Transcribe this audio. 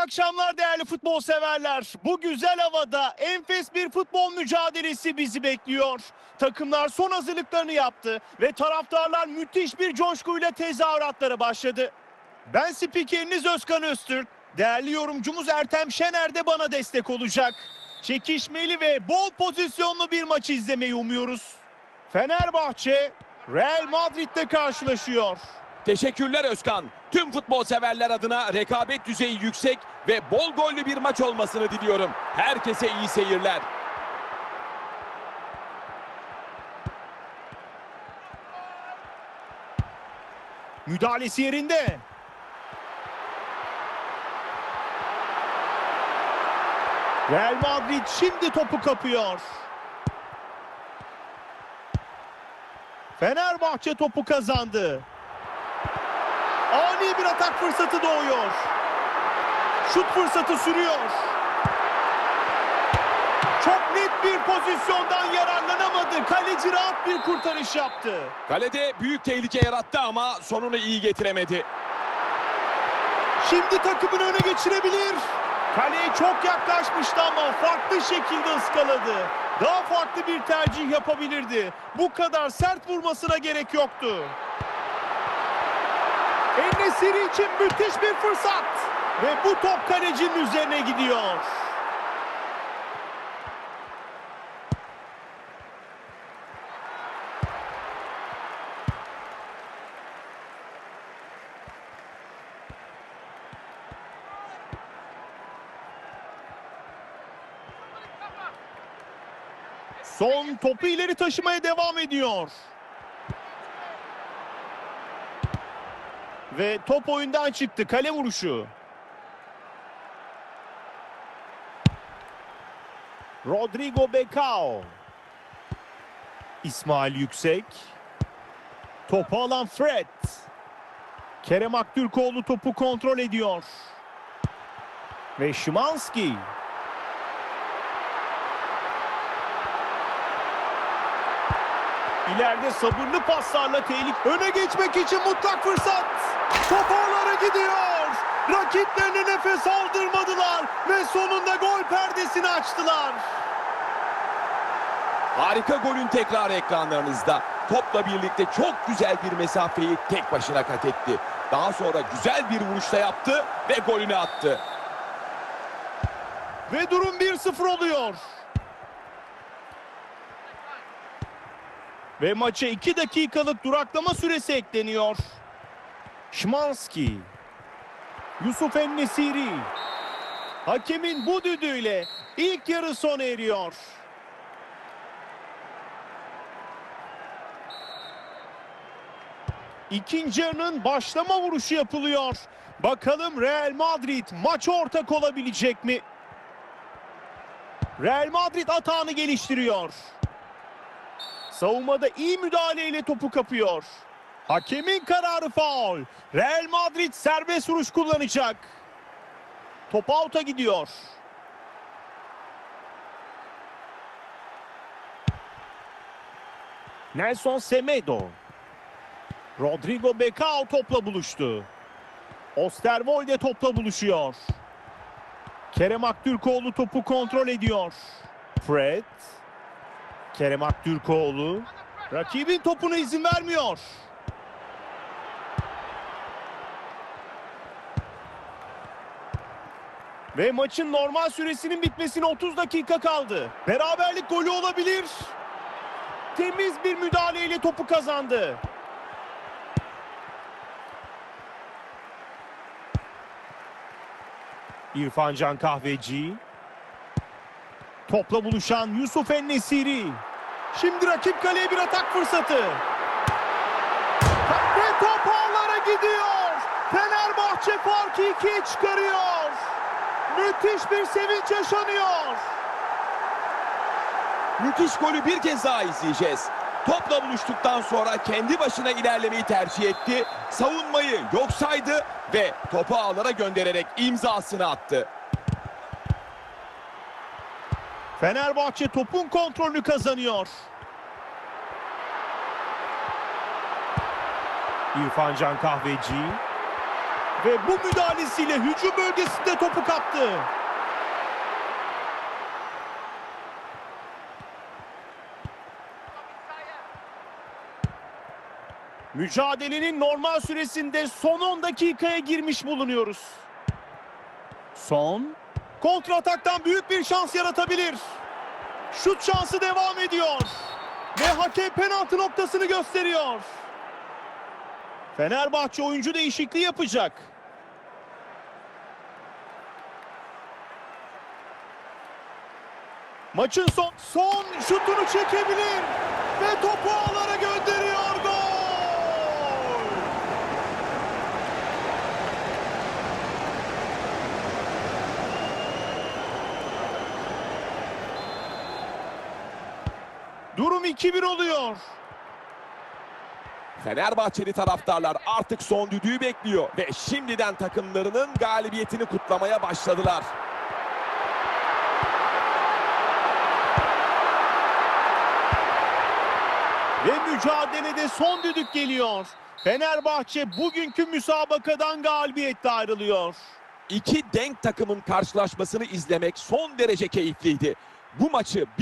akşamlar değerli futbol severler. Bu güzel havada enfes bir futbol mücadelesi bizi bekliyor. Takımlar son hazırlıklarını yaptı ve taraftarlar müthiş bir coşkuyla tezahüratlara başladı. Ben spikeriniz Özkan Öztürk. Değerli yorumcumuz Ertem Şener de bana destek olacak. Çekişmeli ve bol pozisyonlu bir maçı izlemeyi umuyoruz. Fenerbahçe Real Madrid'le karşılaşıyor. Teşekkürler Özkan. Tüm futbol severler adına rekabet düzeyi yüksek ve bol gollü bir maç olmasını diliyorum. Herkese iyi seyirler. Müdahalesi yerinde. Real Madrid şimdi topu kapıyor. Fenerbahçe topu kazandı. Ani bir atak fırsatı doğuyor. Şut fırsatı sürüyor. Çok net bir pozisyondan yararlanamadı. Kaleci rahat bir kurtarış yaptı. Kalede büyük tehlike yarattı ama sonunu iyi getiremedi. Şimdi takımını öne geçirebilir. Kaleye çok yaklaşmıştı ama farklı şekilde ıskaladı. Daha farklı bir tercih yapabilirdi. Bu kadar sert vurmasına gerek yoktu. Enesiri için müthiş bir fırsat. Ve bu top kalecinin üzerine gidiyor. Son topu ileri taşımaya devam ediyor. Ve top oyundan çıktı. Kale vuruşu. Rodrigo Becao. İsmail Yüksek. Topu alan Fred. Kerem Aktürkoğlu topu kontrol ediyor. Ve Şimanski. İleride sabırlı paslarla tehlike öne geçmek için mutlak fırsat. Top ağlara gidiyor. Rakiplerine nefes aldırmadılar ve sonunda gol perdesini açtılar. Harika golün tekrarı ekranlarınızda. Topla birlikte çok güzel bir mesafeyi tek başına kat etti. Daha sonra güzel bir vuruşta yaptı ve golünü attı. Ve durum 1-0 oluyor. Ve maça 2 dakikalık duraklama süresi ekleniyor. Şimanski. Yusuf Ennesiri. Hakemin bu düdüğüyle ilk yarı sona eriyor. İkinci yarının başlama vuruşu yapılıyor. Bakalım Real Madrid maça ortak olabilecek mi? Real Madrid atağını geliştiriyor. Savunmada iyi müdahaleyle topu kapıyor. Hakemin kararı faul. Real Madrid serbest vuruş kullanacak. Top out'a gidiyor. Nelson Semedo. Rodrigo Becao topla buluştu. Osterwolde topla buluşuyor. Kerem Aktürkoğlu topu kontrol ediyor. Fred. Kerem Aktürkoğlu. Rakibin topuna izin vermiyor. Ve maçın normal süresinin bitmesine 30 dakika kaldı. Beraberlik golü olabilir. Temiz bir müdahaleyle topu kazandı. İrfan Can Kahveci. Topla buluşan Yusuf Ennesiri. Şimdi rakip kaleye bir atak fırsatı. Ve top ağlara gidiyor. Fenerbahçe farkı ikiye çıkarıyor. Müthiş bir sevinç yaşanıyor. Müthiş golü bir kez daha izleyeceğiz. Topla buluştuktan sonra kendi başına ilerlemeyi tercih etti. Savunmayı yok saydı ve topu ağlara göndererek imzasını attı. Fenerbahçe topun kontrolünü kazanıyor. İrfan Can Kahveci. Ve bu müdahalesiyle hücum bölgesinde topu kaptı. Mücadelenin normal süresinde son 10 dakikaya girmiş bulunuyoruz. Son. Kontrataktan büyük bir şans yaratabilir. Şut şansı devam ediyor. Ve hakem penaltı noktasını gösteriyor. Fenerbahçe oyuncu değişikliği yapacak. Maçın son son şutunu çekebilir ve topu ağlara gönderiyor gol. Durum 2-1 oluyor. Fenerbahçeli taraftarlar artık son düdüğü bekliyor ve şimdiden takımlarının galibiyetini kutlamaya başladılar. Ve mücadelede son düdük geliyor. Fenerbahçe bugünkü müsabakadan galibiyetle ayrılıyor. İki denk takımın karşılaşmasını izlemek son derece keyifliydi. Bu maçı